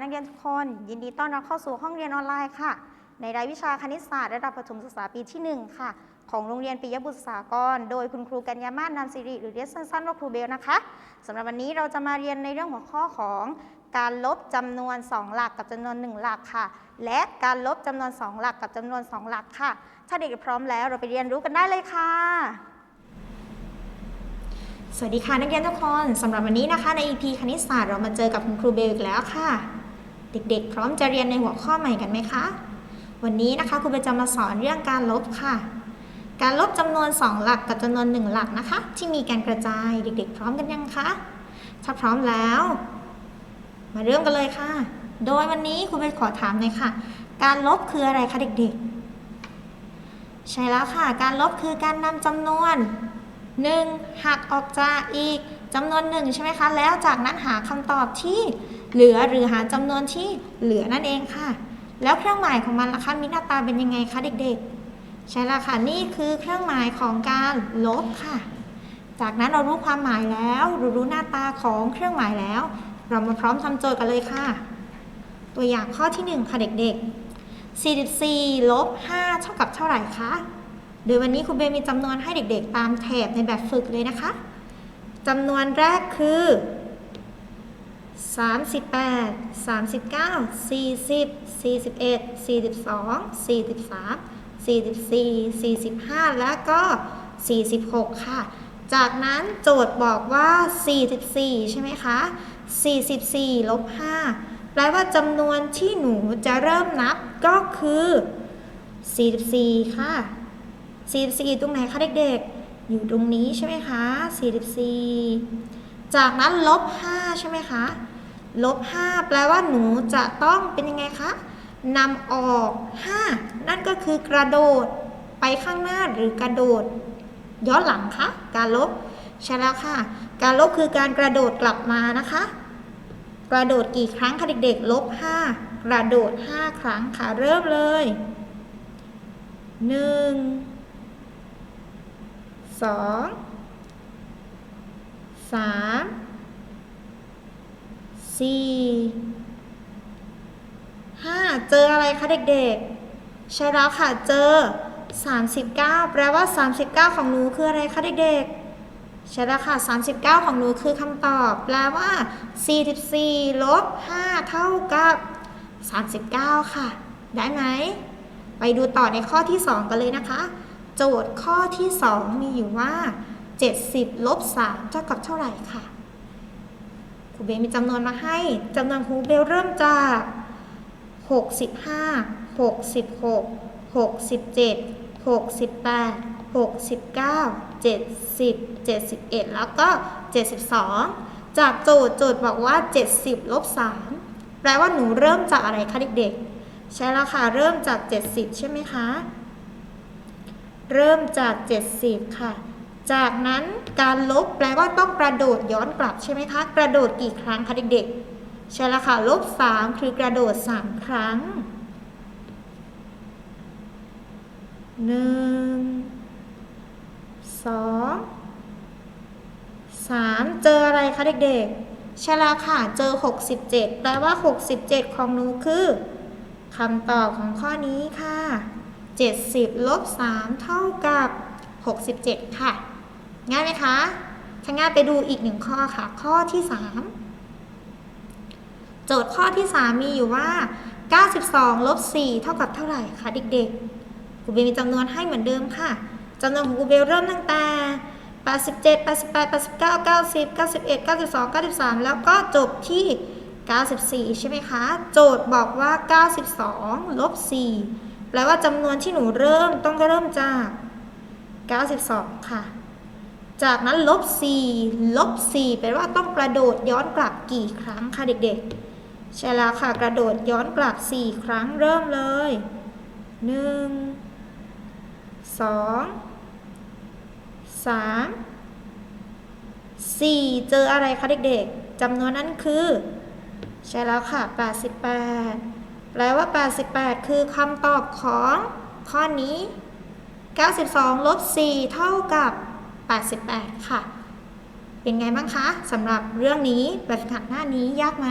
นักเรียนทุกคน ยินดีต้อนรับเข้าสู่ห้องเรียนออนไลน์ค่ะ ในรายวิชาคณิตศาสตร์ระดับประถมศึกษาปีที่ 1 ค่ะ ของโรงเรียนปิยบุตรสากร โดยคุณครูกัญญามาศนามสิริหรือเรียกสั้นๆว่าครูเบลนะคะสำหรับวันนี้เราจะมาเรียนในเรื่องหัวข้อของการลบจำนวน 2 หลักกับจำนวน 1 หลักค่ะ และการลบจำนวน 2 หลักกับจำนวน 2 หลักค่ะ ถ้าเด็กพร้อมแล้วเราไปเรียนรู้กันได้เลยค่ะสวัสดีค่ะนักเรียนทุกคนสำหรับวันนี้นะคะใน EP คณิตศาสตร์เรามาเจอกับคุณครูเบลอีกแล้วค่ะ เด็กๆ พร้อมจะเรียนในหัวข้อใหม่กันไหมคะ วันนี้นะคะครูเบจะมาสอนเรื่องการลบค่ะ การลบจำนวน 2 หลักกับจำนวน 1 หลักนะคะ ที่มีการกระจายเด็กๆ พร้อมกันยังคะถ้าพร้อมแล้ว มาเริ่มกันเลยค่ะ โดยวันนี้ครูเบขอถามเลยค่ะ การลบคืออะไรคะเด็กๆ ใช่แล้วค่ะ การลบคือการนำจำนวน 1 หักออกจากอีกจำนวนหนึ่งใช่ไหมคะ แล้วจากนั้นหาคำตอบที่ เหลือหรือหาจำนวนที่เหลือนั่นเองค่ะ แล้วเครื่องหมายของมันล่ะคะมีหน้าตาเป็นยังไงคะเด็กๆ ใช่ล้วค่ะนี่คือเครื่องหมายของการลบค่ะ จากนั้นเรารู้ความหมายแล้วร,รู้หน้าตาของเครื่องหมายแล้ว เรามาพร้อมทำโจทย์กันเลยค่ะ ตัวอย่างข้อที่หนึ่งค่ะเด็กๆ 44ลบ5เท่ากับเท่าไหร่คะโดยวันนี้ครูเบลมีจำนวนให้เด็กๆ ตามแถบในแบบฝึกเลยนะคะจำนวนแรกคือ 38 39 40 41 42 43 44 45 และก็ 46 ค่ะ จากนั้นโจทย์บอกว่า 44 ใช่ไหมคะ 44ลบ5แปลว่าจำนวนที่หนูจะเริ่มนับก็คือ 44 ค่ะ 44 ตรงไหนคะเด็กๆ อยู่ตรงนี้ใช่ไหมคะ 44 จากนั้นลบ5ใช่ไหมคะลบ5แปลว่าหนูจะต้องเป็นยังไงคะนำออก 5 นั่นก็คือกระโดดไปข้างหน้าหรือกระโดด ย้อนหลังคะการลบใช่แล้วค่ะ การลบคือการกระโดดกลับมานะคะ กระโดดกี่ครั้งคะเด็กๆลบ5กระโดด 5 ครั้งค่ะเริ่มเลยหนึ่ง สามสี่ห้าเจออะไรคะเด็กๆ ใช่แล้วค่ะเจอ 39 แปลว่า 39 ของหนูคืออะไรคะเด็กๆ ใช่แล้วค่ะ 39 ของหนูคือคำตอบ แปลว่า 44ลบ5เท่ากับ 39 ค่ะ ได้ไหม ไปดูต่อในข้อที่ 2 กันเลยนะคะ โจทย์ข้อที่ 2 มีอยู่ว่า 70ลบ3เท่ากับเท่าไหร่ค่ะครูเบลมีจำนวนมาให้จำนวนครูเบลเริ่มจาก 65 66 67 68 69 70 71 แล้วก็ 72 จากโจทย์โจทย์บอกว่า 70ลบ3แปลว่าหนูเริ่มจากอะไรคะเด็กๆ ใช่แล้วค่ะ เริ่มจาก 70 ใช่ไหมคะ เริ่มจาก 70 ค่ะ จากนั้นการลบแปลว่าต้องกระโดดย้อนกลับใช่ไหมคะ กระโดดกี่ครั้งคะเด็กๆ ใช่แล้วค่ะ ลบ 3 คือกระโดด 3 ครั้งหนึ่งสองสามเจออะไรคะเด็กๆ ใช่แล้วค่ะ เจอ 67 แปลว่า 67 ของหนูคือคำตอบของข้อนี้ค่ะ 70 ลบ 3 เท่ากับ 67 ค่ะ ง่ายไหมคะถ้าง่ายไปดูอีกหนึ่งข้อค่ะ ข้อที่3โจทย์ข้อที่3มีอยู่ว่า 92 ลบ 4 เท่ากับเท่าไหร่คะเด็กๆครูเบลมีจำนวนให้เหมือนเดิมค่ะจำนวนของครูเบลเริ่มตั้งแต่ 87 88 89 90 91 92 93 แล้วก็จบที่ 94 ใช่ไหมคะ โจทย์บอกว่า 92 ลบ 4 แปลว่าจำนวนที่หนูเริ่มต้องเริ่มจาก 92 ค่ะ จากนั้นลบ4ลบ4แปลว่าต้องกระโดดย้อนกลับกี่ครั้งคะเด็กๆ ใช่แล้วค่ะกระโดดย้อนกลับ 4 ครั้งเริ่มเลย 1 2 3 4 เจออะไรคะเด็กๆจำนวนนั้นคือ ใช่แล้วค่ะ 88 แปลว่า 88 คือคำตอบของข้อนี้ 92ลบ4เท่ากับ 88 ค่ะ เป็นไงบ้างคะสำหรับเรื่องนี้แบบฝึกหัดหน้านี้ยากไหม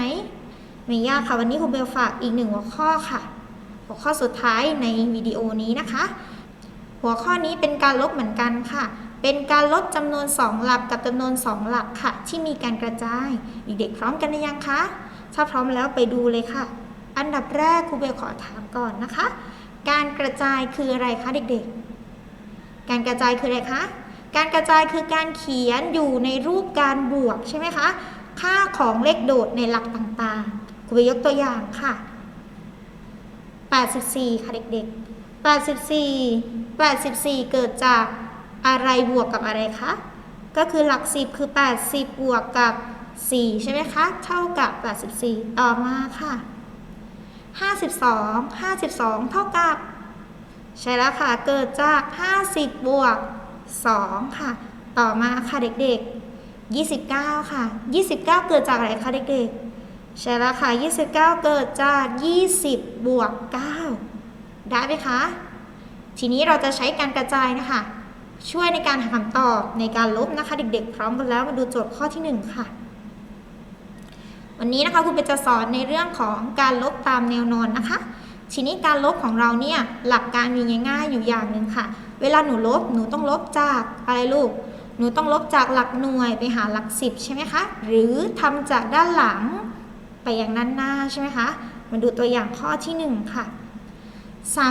ไม่ยากค่ะ วันนี้ครูเบลฝากอีกหนึ่งหัวข้อค่ะ หัวข้อสุดท้ายในวิดีโอนี้นะคะ หัวข้อนี้เป็นการลบเหมือนกันค่ะ เป็นการลบจำนวน 2 หลักกับจำนวน 2 หลักค่ะ ที่มีการกระจายเด็กๆพร้อมกันหรือยังคะถ้าพร้อมแล้วไปดูเลยค่ะ อันดับแรกครูเบลขอถามก่อนนะคะ การกระจายคืออะไรคะเด็กๆ การกระจายคืออะไรคะ การกระจายคือการเขียนอยู่ในรูปการบวกใช่ไหมคะ ค่าของเลขโดดในหลักต่างๆครูยกตัวอย่างค่ะ 84 ค่ะเด็กๆ 84 84 เกิดจากอะไรบวกกับอะไรคะ ก็คือหลัก 10 คือ 80 บวกกับ 4 ใช่ไหมคะ เท่ากับ 84 ต่อมาค่ะ 52 52 เท่ากับ ใช่แล้วค่ะ เกิดจาก 50 บวก 2 ค่ะ ต่อมาค่ะเด็กๆ 29 ค่ะ 29 เกิดจากอะไรคะเด็กๆ ใช่แล้วค่ะ 29 เกิดจาก 20 บวก 9 ได้ไหมคะ ทีนี้เราจะใช้การกระจายนะคะ ช่วยในการหาคำตอบในการลบนะคะ เด็กๆ พร้อมกันแล้วมาดูโจทย์ข้อที่ 1 ค่ะ วันนี้นะคะคุณเปจะสอนในเรื่องของการลบตามแนวนอนนะคะ ทีนี้การลบของเราเนี่ยหลักการมีง่ายๆอยู่อย่างหนึ่งค่ะ เวลาหนูลบหนูต้องลบจากอะไรลูก หนูต้องลบจากหลักหน่วยไปหาหลักสิบใช่ไหมคะ หรือทำจากด้านหลังไปอย่างด้านหน้าใช่ไหมคะ มาดูตัวอย่างข้อที่ 1 ค่ะ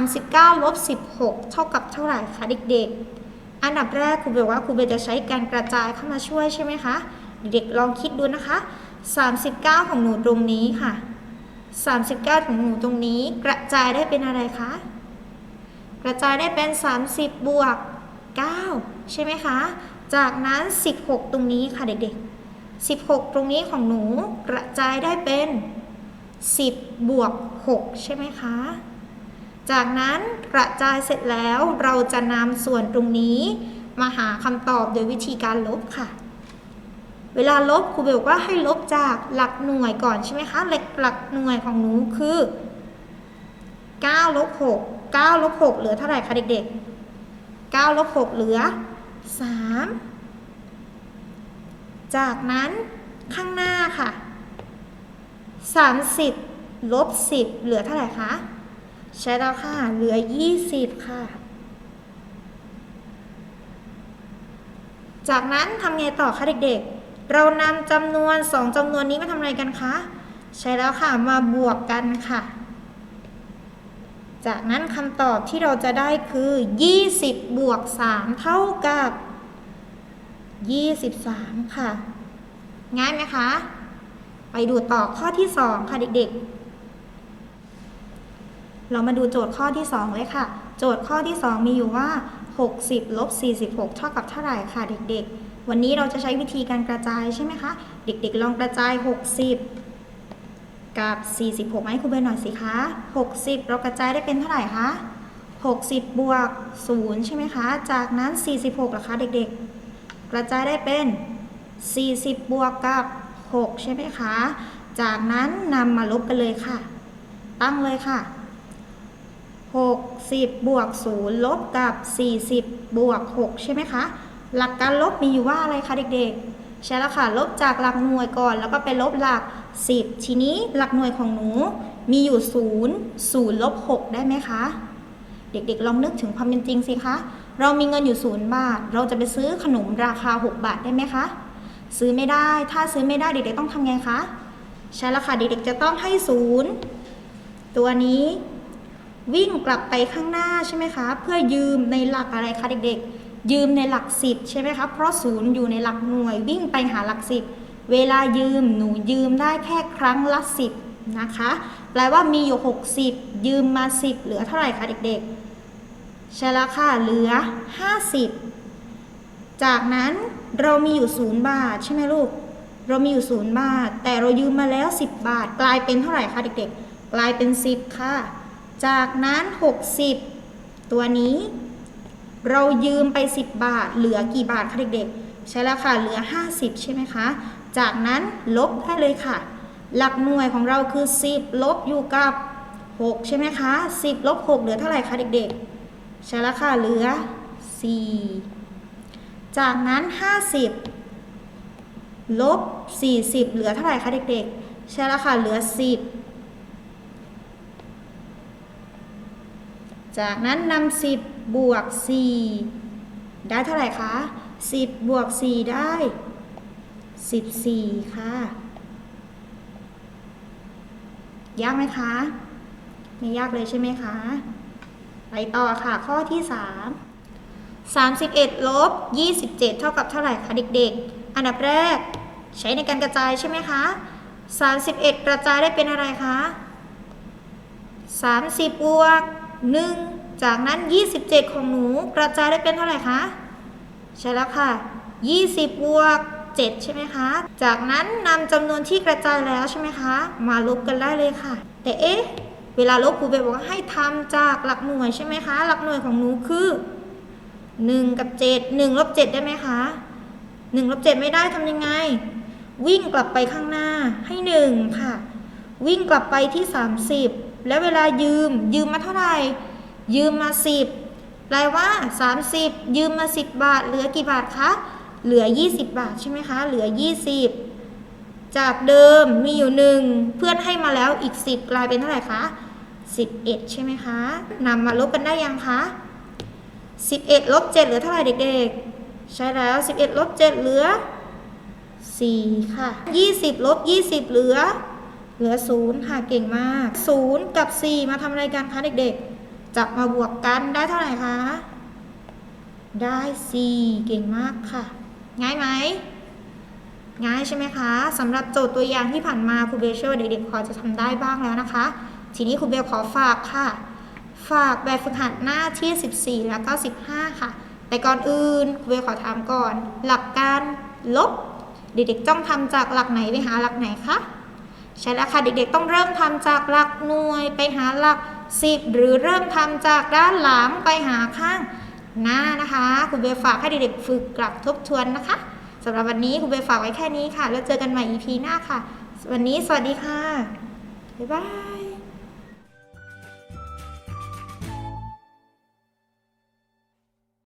39ลบ16 เท่ากับเท่าไหร่คะเด็กๆ อันดับแรกครูเบลว่าครูเบลจะใช้การกระจายเข้ามาช่วยใช่ไหมคะ เด็กลองคิดดูนะคะ 39 ของหนูตรงนี้ค่ะ 39 ของหนูตรงนี้กระจายได้เป็นอะไรคะ กระจายได้เป็น 30 บวก 9 ใช่ไหมคะ จากนั้น 16 ตรงนี้ค่ะเด็กๆ 16 ตรงนี้ของหนูกระจายได้เป็น 10 บวก 6 ใช่ไหมคะ จากนั้นกระจายเสร็จแล้วเราจะนำส่วนตรงนี้มาหาคำตอบโดยวิธีการลบค่ะ เวลาลบครูเบลว่าให้ลบจากหลักหน่วยก่อนใช่ไหมคะ หลักหลักหน่วยของหนูคือ9ลบ6 9ลบ6เหลือเท่าไหร่คะเด็กๆ9ลบ6เหลือ 3 จากนั้นข้างหน้าค่ะ 30ลบ10 เหลือเท่าไหร่คะใช้แล้วค่ะ เหลือ 20 ค่ะ จากนั้นทำไงต่อคะเด็กๆ เรานำจำนวน 2จำนวนนี้มาทำอะไรกันคะ ใช้แล้วค่ะ มาบวกกันค่ะ จากนั้นคำตอบที่เราจะได้คือ 20 บวก 3 เท่ากับ 23 ค่ะ ง่ายไหมคะ ไปดูต่อข้อที่ 2 ค่ะเด็กๆ เรามาดูโจทย์ข้อที่ 2 เลยค่ะ โจทย์ข้อที่ 2 มีอยู่ว่า 60ลบ46 เท่ากับเท่าไหร่ค่ะเด็กๆ วันนี้เราจะใช้วิธีการกระจายใช่ไหมคะ เด็กๆ ลองกระจาย 60 กับ 46มาให้ครูเบนหน่อยสิคะ 60 เรากระจายได้เป็นเท่าไหร่คะ 60 บวก 0 ใช่ไหมคะ จากนั้น 46ล่ะคะเด็กๆ กระจายได้เป็น 40 บวกกับ 6 ใช่ไหมคะ จากนั้นนำมาลบกันเลยค่ะ ตั้งเลยค่ะ 60 บวก 0 ลบกับ 40 บวก 6 ใช่ไหมคะ หลักการลบมีอยู่ว่าอะไรคะเด็กๆ ใช่แล้วค่ะ ลบจากหลักหน่วยก่อน แล้วก็ไปลบหลัก 10 ทีนี้หลักหน่วยของหนูมีอยู่ 0 0ลบ6ได้ไหมคะ เด็กๆลองนึกถึงความเป็นจริงสิคะ เรามีเงินอยู่ 0 บาท เราจะไปซื้อขนมราคา 6 บาทได้ไหมคะ ซื้อไม่ได้ ถ้าซื้อไม่ได้เด็กๆต้องทำไงคะ ใช่แล้วค่ะเด็กๆจะต้องให้ 0 ตัวนี้วิ่งกลับไปข้างหน้าใช่ไหมคะ เพื่อยืมในหลักอะไรคะเด็กๆ ยืมในหลักสิบใช่ไหมคะ เพราะศูนย์อยู่ในหลักหน่วยวิ่งไปหาหลักสิบ เวลายืมหนูยืมได้แค่ครั้งละสิบนะคะ แปลว่ามีอยู่ 60 ยืมมา 10 เหลือเท่าไหร่คะเด็กๆ ใช่แล้วค่ะ เหลือ 50 จากนั้นเรามีอยู่ 0 บาทใช่ไหมลูก เรามีอยู่ 0 บาท แต่เรายืมมาแล้ว 10 บาท กลายเป็นเท่าไหร่คะเด็กๆ กลายเป็น 10 ค่ะ จากนั้น 60 ตัวนี้ เรายืมไป 10 บาท เหลือกี่บาทคะเด็กๆใช่แล้วค่ะ เหลือ 50 ใช่ไหมคะ จากนั้นลบได้เลยค่ะ หลักหน่วยของเราคือ 10 ลบอยู่กับ 6 ใช่ไหมคะ 10 ลบ 6 เหลือเท่าไหร่คะเด็กๆ ใช่แล้วค่ะ เหลือ 4 จากนั้น 50 ลบ 40 เหลือเท่าไหร่คะเด็กๆ ใช่แล้วค่ะ เหลือ 10 จากนั้นนำ10 บวก 4 ได้เท่าไหร่คะ 10 บวก 4 ได้ 14ค่ะ ยากไหมคะ ไม่ยากเลยใช่ไหมคะ ไปต่อค่ะข้อที่3 31ลบ27เท่ากับเท่าไหร่คะเด็กๆ อันดับแรกใช้ในการกระจายใช่ไหมคะ31กระจายได้เป็นอะไรคะ30บวก1จากนั้น 27 ของหนูกระจายได้เป็นเท่าไหร่คะ ใช่แล้วค่ะ 20บวก 7 ใช่ไหมคะ จากนั้นนำจำนวนที่กระจายแล้วใช่ไหมคะ มาลบกันได้เลยค่ะ แต่เอ๊ะ เวลาลบครูเบลบอกว่าให้ทำจากหลักหน่วยใช่ไหมคะ หลักหน่วยของหนูคือ 1 กับ 7 1ลบ7ได้ไหมคะ1ลบ7ไม่ได้ทำยังไง วิ่งกลับไปข้างหน้าให้ 1 ค่ะ วิ่งกลับไปที่ 30 แล้วเวลายืมยืมมาเท่าไหร่ ยืมมา 10แปลว่า 30 ยืมมา 10 บาท เหลือกี่บาทคะ เหลือ 20 บาทใช่ไหมคะ เหลือ 20 จากเดิมมีอยู่หนึ่งเพื่อนให้มาแล้วอีก 10 กลายเป็นเท่าไหร่คะ11 ใช่ไหมคะนำมาลบกันได้ยังคะ11ลบ7เหลือเท่าไหร่เด็กๆ ใช่แล้ว 11ลบ7เหลือ 4 ค่ะ 20ลบ20 เหลือ เหลือ 0 ค่ะเก่งมาก 0 กับ 4 มาทำอะไรกันคะเด็กๆ จับมาบวกกันได้เท่าไหร่คะได้ 4 เก่งมากค่ะ ง่ายไหมง่ายใช่ไหมคะสำหรับโจทย์ตัวอย่างที่ผ่านมาครูเบลเชื่อว่าเด็กๆพอจะทำได้บ้างแล้วนะคะ ทีนี้ครูเบลขอฝากค่ะ ฝากแบบฝึกหัดหน้าที่ 14 แล้วก็ 15 ค่ะ แต่ก่อนอื่นครูเบลขอถามก่อน หลักการลบ เด็กๆต้องทำจากหลักไหนไปหาหลักไหนคะใช่แล้วค่ะเด็กๆต้องเริ่มทำจากหลักหน่วยไปหาหลัก 10 หรือเริ่มทำจากด้านหลังไปหาข้าง หน้านะคะคุณเบลฝากให้เด็กๆฝึกกลับทบทวนนะคะสำหรับวันนี้คุณเบลฝากไว้แค่นี้ค่ะ แล้วเจอกันใหม่ EP หน้าค่ะ วันนี้สวัสดีค่ะบ๊ายบาย